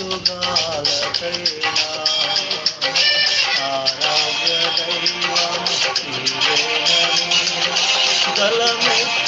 యుగాలకైనా ఆరాధ్య దైవం నీవేనని గలమెత్తి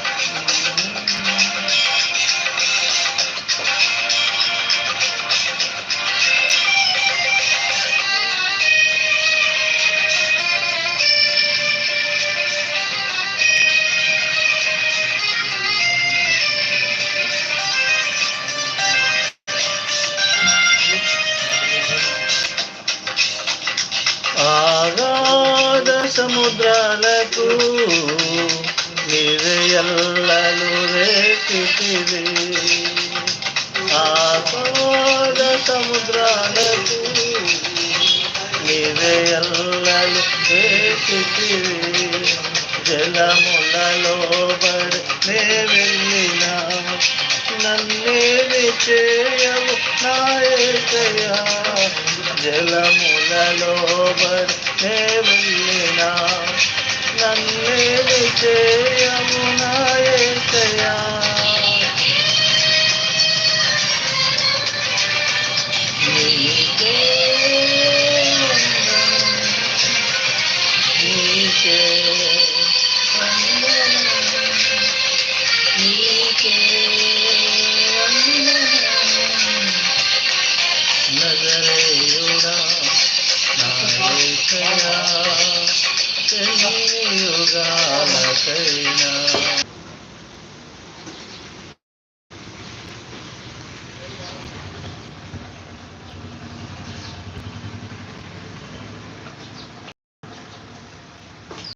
సముద్రాలకు నిరయల్లలు రేపితివి. ఆగాధ సముద్రాలకు నిరయల్లలు రేపితివి. జలములలో బడి నే వెళ్ళినా నన్నేమి చేయవు నాయకయా జలములలో బడి నే వెళ్ళినా Yeah. యుగాలకైనా.